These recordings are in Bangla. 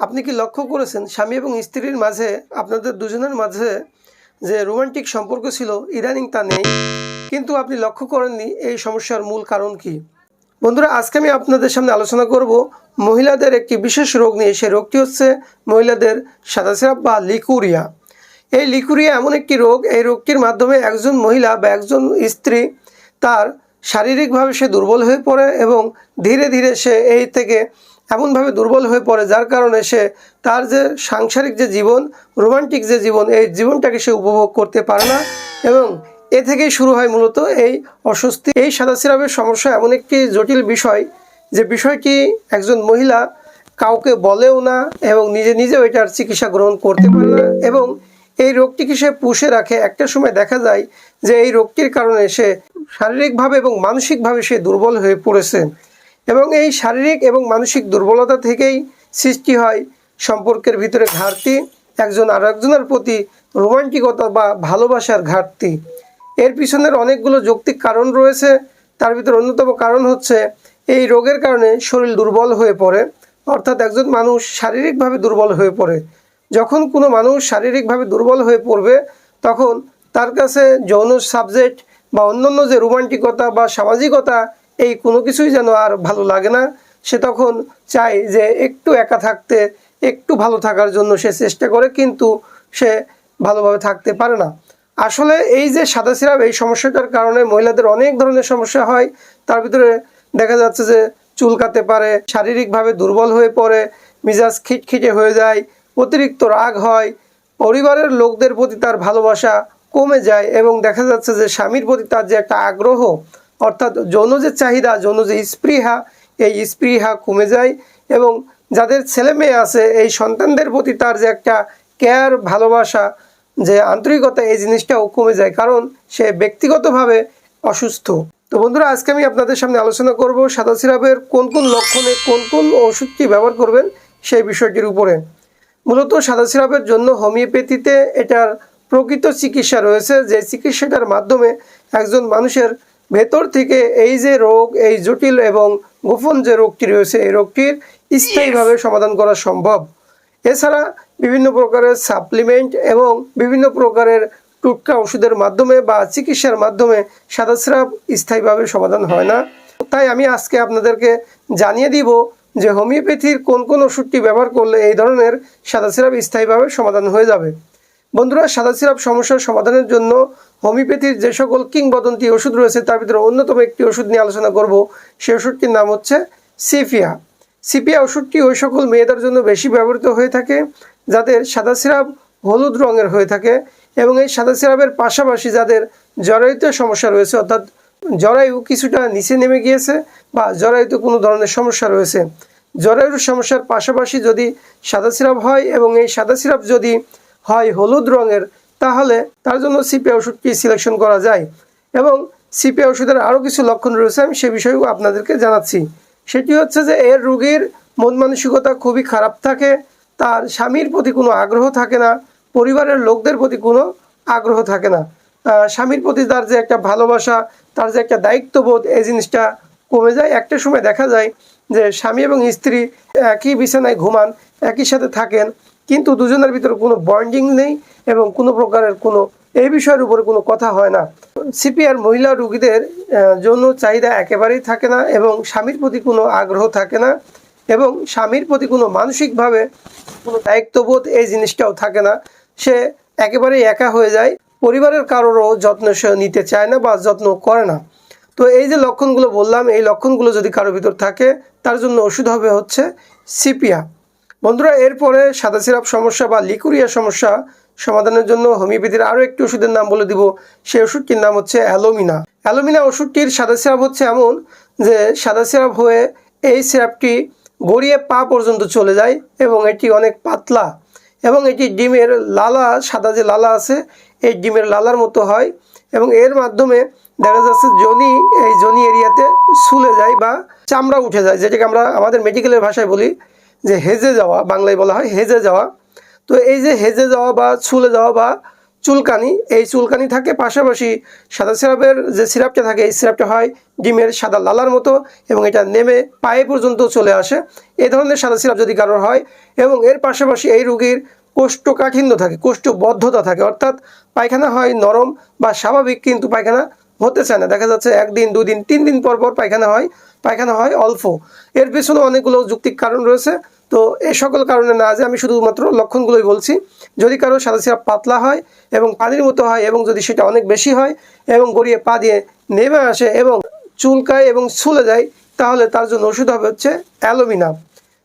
আপনি কি লক্ষ্য করেছেন স্বামী এবং স্ত্রীর মাঝে, আপনাদের দুজনের মাঝে যে রোমান্টিক সম্পর্ক ছিল, ইদানিং তা নেই? কিন্তু আপনি লক্ষ্য করেননি এই সমস্যার মূল কারণ কি? বন্ধুরা, আজকে আমি আপনাদের সামনে আলোচনা করব মহিলাদের একটি বিশেষ রোগ নিয়ে। সেই রোগটি হচ্ছে মহিলাদের সাদা সাদাসিরাপ বা লিকুরিয়া। এই লিকুরিয়া এমন একটি রোগ, এই রোগটির মাধ্যমে একজন মহিলা বা একজন স্ত্রী তার শারীরিকভাবে সে দুর্বল হয়ে পড়ে এবং ধীরে ধীরে সে এই থেকে এমনভাবে দুর্বল হয়ে পড়ে, যার কারণে সে তার যে সাংসারিক যে জীবন, রোমান্টিক যে জীবন, এই জীবনটাকে সে উপভোগ করতে পারে না এবং এ থেকেই শুরু হয় মূলত এই অস্বস্তি। এই সাদা সিরাপের সমস্যা এমন একটি জটিল বিষয় যে বিষয়টি একজন মহিলা কাউকে বলেও না এবং নিজে নিজেও এটার চিকিৎসা গ্রহণ করতে পারে না এবং এই রোগটিকে সে পুষে রাখে। একটা সময় দেখা যায় যে এই রোগটির কারণে সে শারীরিকভাবে এবং মানসিকভাবে সে দুর্বল হয়ে পড়েছে। এবং এই শারীরিক এবং মানসিক দুর্বলতা থেকেই সৃষ্টি হয় সম্পর্কের ভিতরে ঘাটতি, একজন আর একজনের প্রতি রোমান্টিকতা বা ভালোবাসার ঘাটতি। এর পিছনের অনেকগুলো যৌক্তিক কারণ রয়েছে, তার ভিতরে অন্যতম কারণ হচ্ছে এই রোগের কারণে শরীর দুর্বল হয়ে পড়ে, অর্থাৎ একজন মানুষ শারীরিকভাবে দুর্বল হয়ে পড়ে। যখন কোনো মানুষ শারীরিকভাবে দুর্বল হয়ে পড়বে, তখন তার কাছে যৌন সাবজেক্ট বা অন্যান্য যে রোমান্টিকতা বা সামাজিকতা এই কোনো কিছুই যেন আর ভালো লাগে না। সে তখন চায় যে একটু একা থাকতে, একটু ভালো থাকার জন্য সে চেষ্টা করে, কিন্তু সে ভালোভাবে থাকতে পারে না। আসলে এই যে সাদা সিরাপ, এই সমস্যাটার কারণে মহিলাদের অনেক ধরনের সমস্যা হয়। তার ভিতরে দেখা যাচ্ছে যে চুলকাতে পারে, শারীরিকভাবে দুর্বল হয়ে পড়ে, মিজাজ খিটখিটে হয়ে যায়, অতিরিক্ত রাগ হয়। পরিবারের লোকদের প্রতি তার ভালোবাসা কমে যায় এবং দেখা যাচ্ছে যে স্বামীর প্রতি তার যে একটা আগ্রহ অর্থাৎ যৌন যে চাহিদা, যৌন যে স্পৃহা, এই স্পৃহা কমে যায় এবং যাদের ছেলে মেয়ে আছে, এই সন্তানদের প্রতি তার যে একটা কেয়ার ভালোবাসা, যে আন্তরিকতা, এই জিনিসটাও কমে যায় কারণ সে ব্যক্তিগতভাবে অসুস্থ। তো বন্ধুরা, আজকে আমি আপনাদের সামনে আলোচনা করব সাদা সিরাপের কোন কোন লক্ষণে কোন কোন ওষুধটি ব্যবহার করবেন সেই বিষয়টির উপরে। মূলত সাদা সিরাপের জন্য হোমিওপ্যাথিতে এটার প্রকৃত চিকিৎসা রয়েছে যে চিকিৎসাটার মাধ্যমে একজন মানুষের ভেতর থেকে এই যে রোগ এই জটিল এবং গোপন যে রোগটি রয়েছে এই রোগটির স্থায়ীভাবে সমাধান করা সম্ভব। এছাড়া বিভিন্ন প্রকারের সাপ্লিমেন্ট এবং বিভিন্ন প্রকারের টুটকা ওষুধের মাধ্যমে বা চিকিৎসার মাধ্যমে সাদা স্রাব স্থায়ীভাবে সমাধান হয় না। তাই আমি আজকে আপনাদেরকে জানিয়ে দিব যে হোমিওপ্যাথির কোন কোন ওষুধটি ব্যবহার করলে এই ধরনের সাদা সিরাপ স্থায়ীভাবে সমাধান হয়ে যাবে। বন্ধুরা সাদা সিরাপ সমস্যার সমাধানের জন্য হোমিওপ্যাথির যে সকল কিংবদন্তি ওষুধ রয়েছে তার ভিতরে অন্যতম একটি ওষুধ নিয়ে আলোচনা করব। সেই ওষুধটির নাম হচ্ছে সিফিয়া। সিপিয়া ওষুধটি ওই সকল মেয়েদের জন্য বেশি ব্যবহৃত হয়ে থাকে, যাদের সাদা সিরাপ হলুদ রঙের হয়ে থাকে এবং এই সাদা সিরাপের পাশাপাশি যাদের জরায়ুতে সমস্যা রয়েছে, অর্থাৎ জরায়ু কিছুটা নিচে নেমে গিয়েছে বা জরায়ুতে কোনো ধরনের সমস্যা রয়েছে। জরায়ুর সমস্যার পাশাপাশি যদি সাদা সিরাপ হয় এবং এই সাদা সিরাপ যদি হয় হলুদ রঙের তাহলে তার জন্য সিপি ওষুধটি সিলেকশন করা যায়? এবং সিপি ওষুধের আরও কিছু লক্ষণ রয়েছে, আমি সে বিষয়েও আপনাদেরকে জানাচ্ছি। সেটি হচ্ছে যে, এর রোগীর মন মানসিকতা খুবই খারাপ থাকে, তার স্বামীর প্রতি কোনো আগ্রহ থাকে না, পরিবারের লোকদের প্রতি কোনো আগ্রহ থাকে না। স্বামীর প্রতি তার যে একটা ভালোবাসা, তার যে একটা দায়িত্ববোধ, এই জিনিসটা কমে যায়। একটা সময় দেখা যায় যে, স্বামী এবং স্ত্রী একই বিছানায় ঘুমান, একই সাথে থাকেন কিন্তু দুজনের ভিতরে কোনো বন্ডিং নেই এবং কোনো প্রকারের কোনো, এই বিষয়ের উপরে কোনো কথা হয় না। সিপিআর মহিলা রোগীদের যৌন চাহিদা একেবারেই থাকে না এবং স্বামীর প্রতি কোনো আগ্রহ থাকে না এবং স্বামীর প্রতি কোনো মানসিকভাবে কোনো দায়িত্ববোধ এই জিনিসটাও থাকে না। সে একেবারেই একা হয়ে যায়, পরিবারের কারোরও যত্ন সে নিতে চায় না বা যত্ন করে না। তো এই যে লক্ষণগুলো বললাম, এই লক্ষণগুলো যদি কারোর ভিতর থাকে, তার জন্য ওষুধ হবে হচ্ছে সিপিয়া বন্ধুরা, এরপরে সাদা সিরাপ সমস্যা বা লিকুরিয়া সমস্যা সমাধানের জন্য হোমিওপ্যাথির আরও একটি ওষুধের নাম বলে দিব। সেই ওষুধটির নাম হচ্ছে অ্যালোমিনা। অ্যালোমিনা ওষুধটির সাদা সিরাপ হচ্ছে এমন যে, সাদা সিরাপ হয়ে এই সিরাপটি গড়িয়ে পা পর্যন্ত চলে যায় এবং এটি অনেক পাতলা এবং এটি ডিমের লালা, সাদা যে লালা আছে, এই ডিমের লালার মতো হয় এবং এর মাধ্যমে দেখা যাচ্ছে জনি, এই জনি এরিয়াতে শুলে যায় বা চামড়া উঠে যায়, যেটাকে আমরা আমাদের মেডিকেলের ভাষায় বলি যে হেজে যাওয়া, বাংলায় বলা হয় হেজে যাওয়া। তো এই যে হেজে যাওয়া বা ছুলে যাওয়া বা চুলকানি, এই চুলকানি থাকে পাশাপাশি সাদা সিরাপের যে সিরাপটা থাকে, এই সিরাপটা হয় ডিমের সাদা লালার মতো এবং এটা নেমে পায়ে পর্যন্ত চলে আসে। এই ধরনের সাদা সিরাপ যদি কারোর হয় এবং এর পাশাপাশি এই রোগীর কোষ্ঠকাঠিন্য থাকে, কোষ্ঠবদ্ধতা থাকে, অর্থাৎ পায়খানা হয় নরম বা স্বাভাবিক কিন্তু পায়খানা হতে চায় না। দেখা যাচ্ছে একদিন, দুদিন, তিন দিন পর পর পায়খানা হয় পায়খানা হয় অল্প। এর পেছনে অনেকগুলো যুক্তিক কারণ রয়েছে। তো এই সকল কারণে না যে আমি শুধুমাত্র লক্ষণগুলোই বলছি। যদি কারও সাদা সিরাপ পাতলা হয় এবং পানির মতো হয় এবং যদি সেটা অনেক বেশি হয় এবং গড়িয়ে পা দিয়ে নেমে আসে এবং চুলকায় এবং ছুলে যায়, তাহলে তার জন্য ওষুধ হবে হচ্ছে অ্যালোমিনা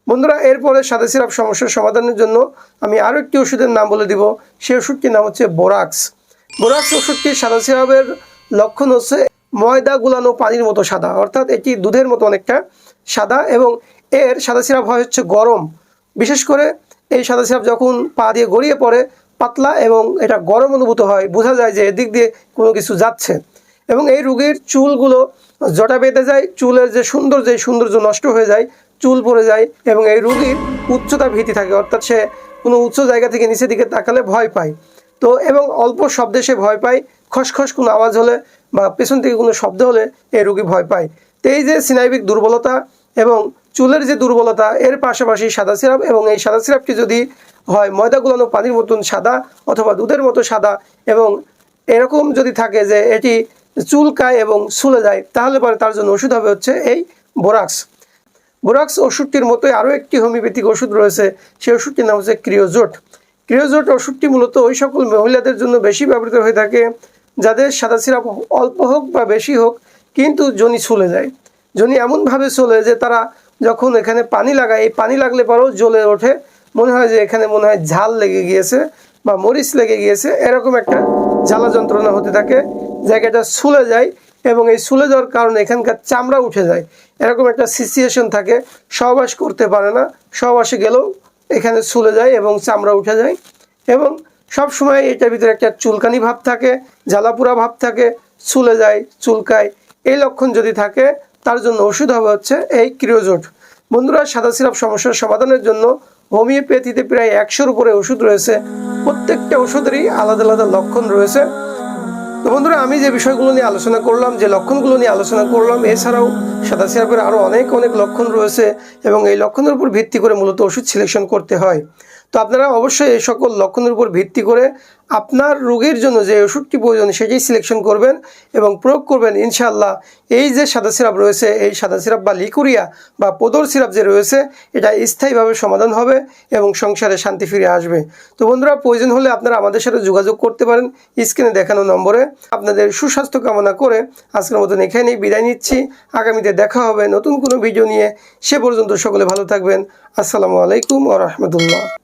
বন্ধুরা, এরপরে সাদা সিরাপ সমস্যার সমাধানের জন্য আমি আরও একটি ওষুধের নাম বলে দিব। সেই ওষুধটির নাম হচ্ছে বোরাক্স। বোরাক্স ওষুধটি সাদা সিরাপের লক্ষণ হচ্ছে ময়দা গুলানো পানির মতো সাদা। অর্থাৎ এটি দুধের মতো অনেকটা সাদা এবং এর সাদা সিরাপ হয় হচ্ছে গরম। বিশেষ করে এই সাদা সিরাপ যখন পা দিয়ে গড়িয়ে পড়ে, পাতলা এবং এটা গরম অনুভূত হয়, বোঝা যায় যে এদিক দিয়ে কোনো কিছু যাচ্ছে। এবং এই রোগীর চুলগুলো জটা বেঁধে যায়, চুলের যে সৌন্দর্য, এই সৌন্দর্য নষ্ট হয়ে যায়, চুল পড়ে যায় এবং এই রোগীর উচ্চতা ভীতি থাকে, অর্থাৎ সে কোনো উচ্চ জায়গা থেকে নিচের দিকে তাকালে ভয় পায়। তো এবং অল্প শব্দে সে ভয় পায়, খসখস কোনো আওয়াজ হলে বা পেছন থেকে কোনো শব্দ হলে এই রোগী ভয় পায়। তো এই যে সিনাইবিক দুর্বলতা এবং চুলের যে দুর্বলতা, এর পাশাপাশি সাদা সিরাপ এবং এই সাদা সিরাপটি যদি হয়, ময়দা গুলানো পানির মতন সাদা অথবা দুধের মতো সাদা এবং এরকম যদি থাকে যে এটি চুলকায় এবং সুলে যায়, তাহলে পরে তার জন্য ওষুধ হবে হচ্ছে এই বোরাক্স। বোরাক্স ওষুধটির মতোই আরও একটি হোমিওপ্যাথিক ওষুধ রয়েছে, সেই ওষুধটির নাম হচ্ছে ক্রিওজোট। ক্রিওজোট ওষুধটি মূলত ওই সকল মহিলাদের জন্য বেশি ব্যবহৃত হয়ে থাকে, যাদের সাদা সিরাপ অল্প হোক বা বেশি হোক, কিন্তু জনি ছুলে যায়। জনি এমনভাবে চলে যে তারা যখন এখানে পানি লাগায়, এই পানি লাগলে পরেও জ্বলে ওঠে। মনে হয় যে এখানে মনে হয় ঝাল লেগে গিয়েছে বা মরিচ লেগে গিয়েছে। এরকম একটা জ্বালা যন্ত্রণা হতে থাকে। জায়গাটা ছুলে যায় এবং এই ছুলে যাওয়ার কারণে এখানকার চামড়া উঠে যায়। এরকম একটা সিচুয়েশন থাকে। সহবাস করতে পারে না। সহবাসে গেলেও এখানে ছুলে যায় এবং চামড়া উঠে যায় এবং সব সময় এটার ভিতরে একটা চুলকানি ভাব থাকে জ্বালাপুরা ভাব থাকে ছুলে যায়, চুলকায়। এই লক্ষণ যদি থাকে তার জন্য ওষুধ হবে হচ্ছে এই ক্রিওজোট। বন্ধুরা, সাদা সিরাপ সমস্যার সমাধানের জন্য হোমিওপ্যাথিতে প্রায় একশোর উপরে ওষুধ রয়েছে। প্রত্যেকটা ওষুধেরই আলাদা আলাদা লক্ষণ রয়েছে। তো বন্ধুরা, আমি যে বিষয়গুলো নিয়ে আলোচনা করলাম, যে লক্ষণগুলো নিয়ে আলোচনা করলাম, এছাড়াও সাদা সিরাপের আরও অনেক অনেক লক্ষণ রয়েছে এবং এই লক্ষণের উপর ভিত্তি করে মূলত ওষুধ সিলেকশন করতে হয়। তো আপনারা অবশ্যই এই সকল লক্ষণের উপর ভিত্তি করে আপনার রোগীর জন্য যে ওষুধটি প্রয়োজন, সেটাই সিলেকশন করবেন এবং প্রয়োগ করবেন। ইনশাআল্লাহ এই যে সাদা সিরাপ রয়েছে, এই সাদা সিরাপ বা লিকুরিয়া বা পোদর সিরাপ যে রয়েছে, এটা স্থায়ীভাবে সমাধান হবে এবং সংসারে শান্তি ফিরে আসবে। তো বন্ধুরা, প্রয়োজন হলে আপনারা আমাদের সাথে যোগাযোগ করতে পারেন স্ক্রিনে দেখানো নম্বরে। আপনাদের সুস্বাস্থ্য কামনা করে আজকের মতন এখানেই বিদায় নিচ্ছি। আগামীতে দেখা হবে নতুন কোনো ভিডিও নিয়ে। সে পর্যন্ত সকলে ভালো থাকবেন। আসসালামু আলাইকুম ও রহমতুল্লাহ।